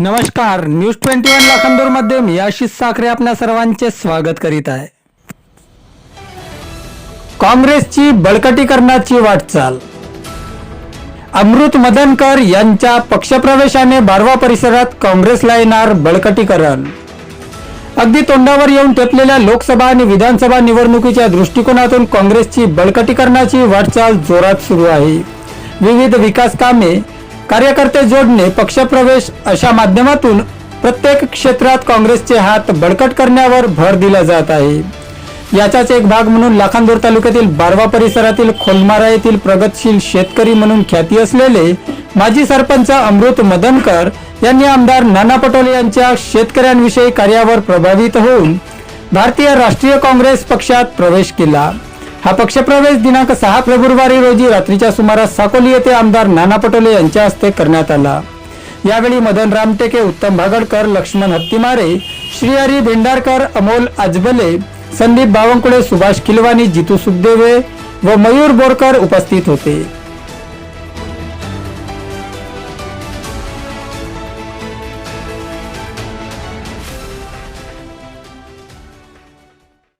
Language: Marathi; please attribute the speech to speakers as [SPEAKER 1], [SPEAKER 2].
[SPEAKER 1] नमस्कार न्यूज ट्वेंटी वन लाखांदूरमध्ये मी आशिष साखरे आपल्या सर्वांचे स्वागत करीत आहे. काँग्रेसची बळकटीकरणाची वाटचाल. अमृत मदनकर यांच्या पक्षप्रवेशाने बारवा परिसरात काँग्रेसला येणार बळकटीकरण. अगदी तोंडावर येऊन टेपलेल्या लोकसभा आणि विधानसभा निवडणुकीच्या दृष्टिकोनातून काँग्रेसची बळकटीकरणाची वाटचाल जोरात सुरू आहे. विविध विकास कामे कार्यकर्ते जोडणे पक्षप्रवेश अशा माध्यमातून प्रत्येक क्षेत्रात काँग्रेसचे हात बळकट करण्यावर भर दिला जात आहे. याचाच एक भाग म्हणून लाखांदूर तालुक्यातील बारवा परिसरातील खोलमारा येथील प्रगतशील शेतकरी म्हणून ख्याती असलेले माजी सरपंच अमृत मदनकर यांनी आमदार नाना पटोले यांच्या शेतकऱ्यांविषयी कार्यावर प्रभावित होऊन भारतीय राष्ट्रीय काँग्रेस पक्षात प्रवेश केला. हा पक्षप्रवेश दिनांक सहा फेब्रुवारी रोजी रात्रीच्या सुमारास साकोली येथे आमदार नाना पटोले यांच्या हस्ते करण्यात आला. यावेळी मदन रामटेके उत्तम भागडकर लक्ष्मण हत्तीमारे श्रीहरी भेंडारकर अमोल आजबले संदीप बावनकुळे सुभाष किलवानी जितू सुखदेवे व मयूर बोरकर उपस्थित होते.